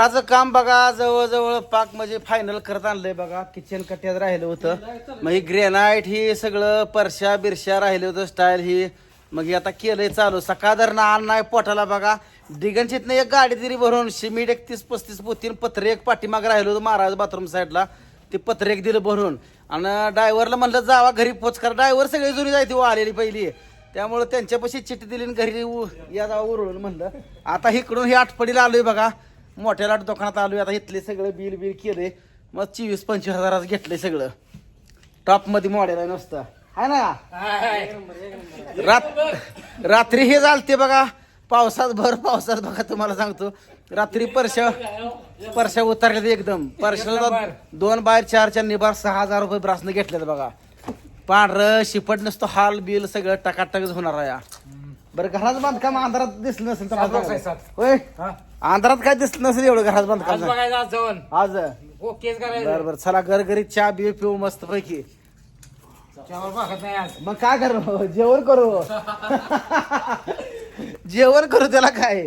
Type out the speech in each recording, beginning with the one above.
माझं काम बघा जवळजवळ पाक म्हणजे फायनल करत आणलंय बघा. किचन कट्ट्यात राहिलं होतं. मग ही ग्रेनाईट ही सगळं परशा बिरशा राहिलं होतं स्टाईल ही. मग आता केलंय चालू. सकाळदर आण नाही पोटाला बघा. दिगंशीतनं एक गाडी तरी भरून. शिमीट एक तीस पस्तीस पोतीन पत्रे एक पाठीमाग राहिलं होतं महाराज बाथरूम साईडला ते पत्रे एक दिलं भरून. आणि डायव्हरला म्हणलं जावा घरी पोच करा. डायव्हर सगळी जुनी जायती हो आलेली पहिली. त्यामुळे त्यांच्यापाशी चिठ्ठी दिली आणि घरी उ- या जावा उरळून म्हणलं. आता इकडून हे आठपडीला आलोय बघा. मोठ्या लाट दुकानात आलोय आता इथले सगळं बिल बिल केले. मग चोवीस पंचवीस हजाराचं घेतलंय सगळं. टॉपमध्ये मॉडेल आहे नुसतं. आहे ना? रात रात्री हे चालते बघा. पावसात भर पावसात बघा तुम्हाला सांगतो. रात्री परशा परशा उतरले एकदम. परशा दोन बाय चारच्या निबार सहा हजार रुपये ब्रासनं घेतलेत बघा. पांढरं शिपट नसतो हाल बिल सगळं टकाटकच होणार आहे. या. बरं घरात बांधकाम अंधारात दिसलं नसेल तर. होय? हा? अंधारात काय दिसलं नसेल एवढं घरात बांधकाम आज बघायचं आज ओकेच बर करायचं बर चला घरघरी चहा बिव पिऊ मस्त पैकी. त्यावर बघत नाही आज. मग काय करू? जेवण करू? जेवण करू त्याला काय?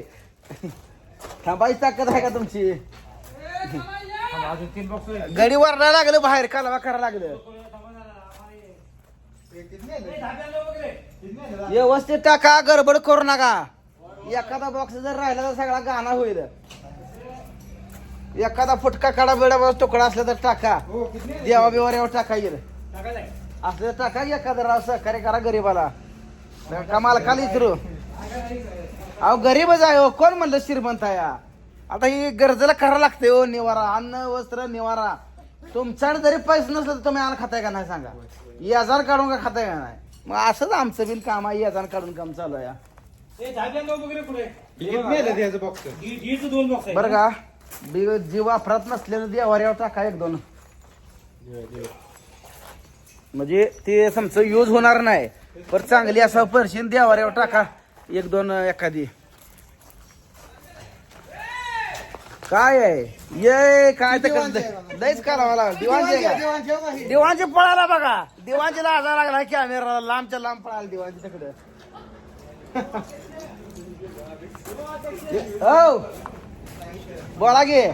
थांबायची ताकद आहे का तुमची? थांबा, अजून तीन बॉक्स गडी वरडायला लागलं बाहेर कालवा करायला लागलं. व्यवस्थित टाका गडबड करू नका. एखादा बॉक्स जर राहिला तर सगळा गाणा होईल. एखादा फुटका काढा बेडा तुकडा असला तर टाका. देवा बिवाऱ्यावर टाका येईल. असलं तर टाका एखादा राव सहकार्य करा गरीबाला. का मालकाला इचरू अहो गरीबच आहे हो. कोण म्हणलं श्रीमंत आहे? हा? आता ही गरजेला करावं लागते हो निवारा. अन्न वस्त्र निवारा. तुमच्याकडे जरी पैसे नसलं तर तुम्ही अन्न खाताय का नाही सांगा? याजार काढून का खाताय का नाही? मग असंच आमचं बिन काम आहे याजार काढून काम चालू आहे. दोन बॉक्स बरं का? बी- जी वापरात नसल्यानं देवाऱ्यावर टाका एक दोन. म्हणजे ते समचं यूज होणार नाही. पण चांगली असं पर्शियन देवाऱ्यावर टाका. एक दोन एखादी. काय आहे? ये काय तर करत- लयच करावा लागला. दिवाणचे? दिवाणचे पळाला बघा. दिवाणचे लाजा लागला कॅमेरा लांबच्या लांब पळाला दिवाणचे तिकडे हो. बोला गे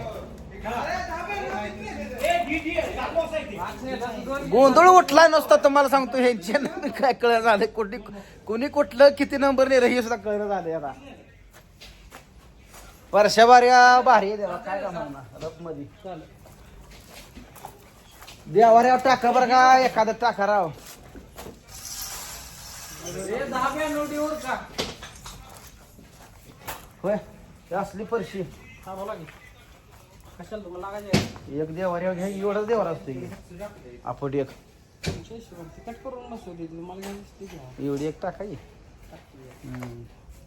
गोंधळ उठला नसता तुम्हाला सांगतो ह्यांचे काय कळ झालं कोणी कोणी कुठलं किती नंबर नाही हे सुद्धा कळलं झालं आता. वर्षाभार्या भारी देवा काय का रथमध्ये टाका बरं का एखादं टाका राव. होय असली परशी कशाला तुम्हाला लागायचे एक देवाऱ्यावर घ्या एवढाच देवार असतो की. आपट एक करून. एवढी एक टाकाई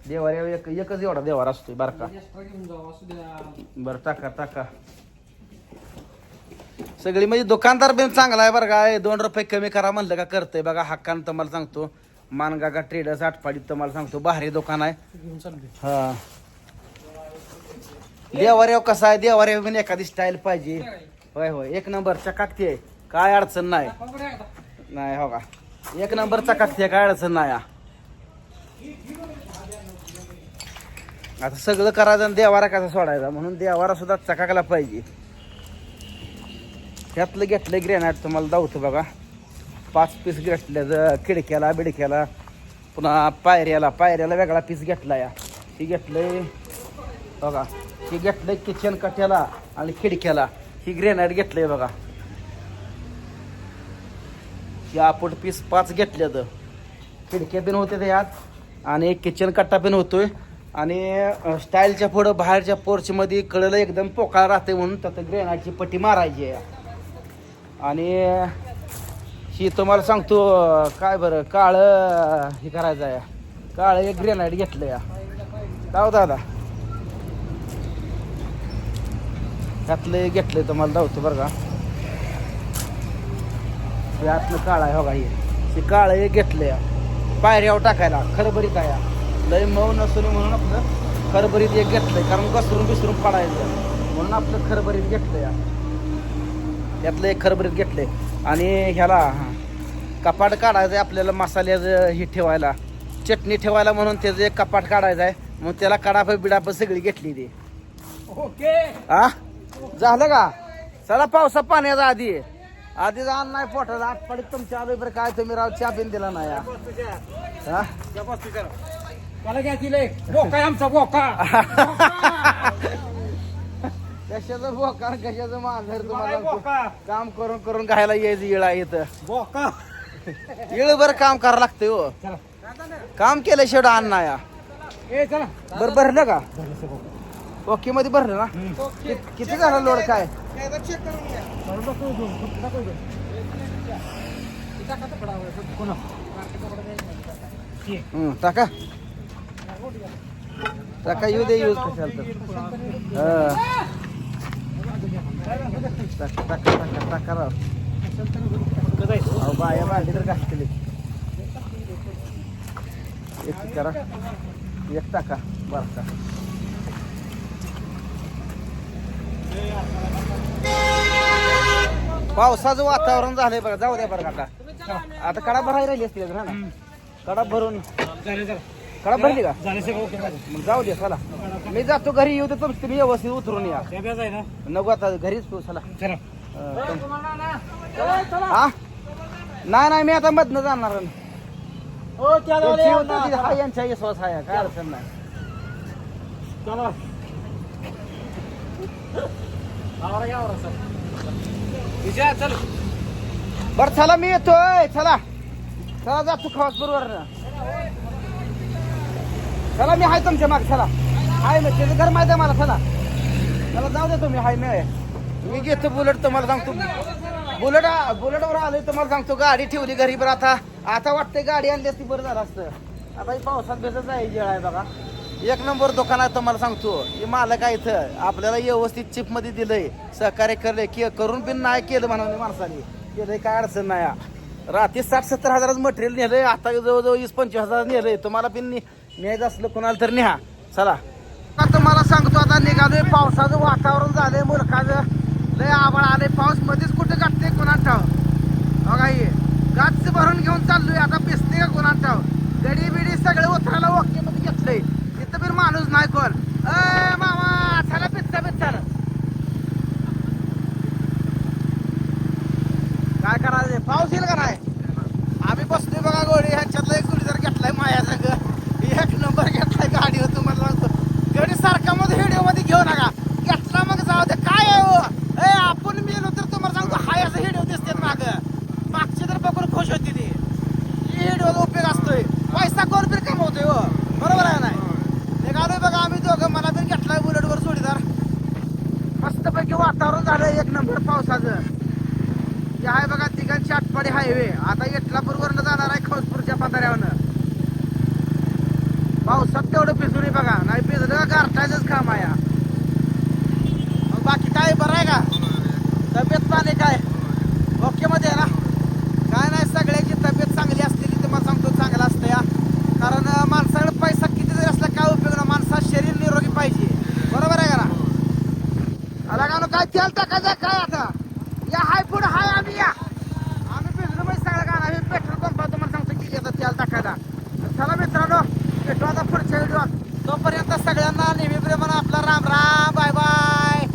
देवाऱ्यावर एक एकच एवढा देवार असतोय बारका एक्स्ट्रा घेऊन जाऊ असू द्या. बरं टाका टाका. सगळी म्हणजे दुकानदार बिन चांगला आहे बरं का. हे दोन रुपये कमी करा म्हणलं का करतंय बघा हक्कानं तुम्हाला सांगतो. मानगागा ट्रेडर्स आठपाडीत तुम्हाला सांगतो भारी दुकान आहे. घेऊन चालते हा. देवाऱ्यावर कसं आहे? देवाऱ्यावर पण एखादी स्टाईल पाहिजे. होय होय. एक नंबर चकाकती आहे. काय अडचण नाही. नाही हो का? एक नंबर चकाकती आहे काय अडचण नाही. हा. आता सगळं करायचं आणि देवारा कसा सोडायचा? म्हणून देवारा सुद्धा चकाकला पाहिजे. त्यातलं घेतलं ग्रेनाईट तुम्हाला दावतो बघा. पाच पीस घेतल्या खिडक्याला बिडक्याला. पुन्हा पायऱ्याला पायऱ्याला वेगळा पीस घेतला या. ही घेतलंय बघा. ही घेतलंय किचन कट्याला आणि खिडक्याला. ही ग्रेनाईट घेतलंय बघा. या आपण पीस पाच घेतल्यात. खिडक्या पण होते त्यात आणि किचन कट्टा पण होतोय. आणि स्टाईलच्या पुढं बाहेरच्या पोर्चमध्ये कळलं एकदम पोकाळ राहते म्हणून त्यात ग्रेनाईटची पट्टी मारायची आहे आणि ही तुम्हाला सांगतो काय बरं काळं हे करायचं आहे. काळं एक ग्रेनाईट घेतलं या. जाऊ दादा. त्यातलं घेतलंय तुम्हाला धावतो बरं का. यातलं आतलं काळं आहे हो का हे. हे काळं एक घेतलं या. पायऱ्यावर हो टाकायला खरबरीत आहे लय मऊ नसून म्हणून आपलं खरबरीत एक घेतलंय कारण घसरून बिसरून पडायचं. म्हणून आपलं खरबरीत घेतलं या. त्यातलं एक खरबरीत घेतलंय. आणि ह्याला कपाट काढायचं आहे आपल्याला मसाल्याचं हे ठेवायला. चटणी ठेवायला म्हणून त्याचं एक कपाट काढायचं आहे. मग त्याला कडाप बिडाप सगळी घेतली ती. ओके. हा झालं का? चला पावसा पाण्याचा आधी. आधी जाण नाही पोटात आठ पडीत तुमच्या आलोय बरं काय तुम्ही राव चहा पिन दिला नाही हा? मला बोका आमचा बोका. कशाचं बोकार कशाचं मांजर तुम्हाला बोका. काम करून करून घायला यायचं येळा येतं बोका. येळ बरं काम करावं लागतंय हो. चला. काम केलं शेवट अण्णा या. ए चला. बरं भरलं का? ओके मध्ये भरलं ना? कि- किती झालं लोड काय? हं, टाका. टाका येऊ दे यूज कशाला तर. हा. टाका टाका टाका टाका राव. अहो बाया भांडी तर घासतील. एक करा एक टाका बरं का. पावसाचं वातावरण झालंय बघा जाऊ द्या बरं काका आता. कडा भरायला राहिली असते ना कडा भरून. कडा भरली का मग जाऊ दे चला. मी जातो घरी येऊ दे तुमचं तुम्ही व्यवस्थित उतरून या. ना? नको आता घरीच तू चला. हा? नाही नाही मी आता मधनं जाणार. हो त्यांची होती ती, हा यांचा विश्वास आहे काय अडचण नाही. चला. बरं चला मी येतोय चला. चला जा तू खास बरोबर चला मी आहे तुमच्या माग चला. आहे मी त्याचं घर माहिती आहे मला चला. चला जाऊ दे तुम्ही हाय मी मी घेतो बुलेट तुम्हाला सांगतो. बुलेट बुलेटवर आलोय तुम्हाला सांगतो गाडी ठेवली घरी बरं आता. आता वाटतंय गाडी आणली असती बरं झालं असतं. आता पावसात भेटत आहे जेळ आहे बघा. एक नंबर दुकान आहे तुम्हाला सांगतो. हे मालक आहे इथं. आपल्याला व्यवस्थित चिपमध्ये दिलंय. सहकार्य करले की करून पण नाही केलं म्हणाले माणसाने. केलंय काय अडचण नाही. रात्री साठ सत्तर हजाराचं मटेरियल नेलंय. आता जवळजवळ वीस पंचवीस हजार नेलंय. तुम्हाला पण न्यायचं असलं कोणाला तर न्या चला. तुम्हाला सांगतो आता निघालोय पावसाचं वातावरण झालंय मुलकाचं लय आभाळ आलंय. पाऊस मध्येच कुठे गाठते कोणाला ठाव बघा हे. गाच भरून घेऊन चाललोय आता पिसते का कोणाला ठाव गडी बिडी सगळं उतरायला ओके मध्ये घेतलंय तिथं पण माणूस नाही कोण अय मामा चला पिच्चा पिच्चा काय करायचं पाऊस येईल का नाही आम्ही बसलोय बघा गोडी ह्यांच्यातला एक जोडीदार घेतलाय माया संग एक नंबर घेतलाय गाडीवर तुम्हाला सांगतो गडी सारखा मध्ये व्हिडिओमध्ये घेऊ नका घेतला मग जाऊ दे काय आहे हो ए आपण मेलो तर तुम्हाला सांगतो हाय असं व्हिडिओ दिसते माग मागची तर बघून खुश होती ती व्हिडिओचा उपयोग असतोय पैसा कोण तरी कमवतोय हो बरोबर आहे नाही निघालोय बघा आम्ही दोघं मला पण घेतलाय बुलेटवर जोडीदार मस्तपैकी वातावरण झालं एक नंबर पावसाचं. ते आहे बघा तिघांची आटपाडी हायवे आता इटलापूरवरनं जाणार आहे खौसपूरच्या पाताऱ्यावरनं पावसात तेवढं भिजून बघा. नाही भिजलं गारठायचंच काम आहे अरे गाणं काय तेल टाकायचं काय आता? या हाय पुढे हाय आम्ही या. आम्ही पेट्रोलमध्ये सगळं गाणं. आम्ही पेट्रोल पंपा तुम्हाला सांगतो की येतात तेल टाकायला. चला मित्रांनो पेट्रोल आता पुढच्या व्हिडिओ तोपर्यंत सगळ्यांना नेहमीप्रमाणे आपला राम राम बाय बाय.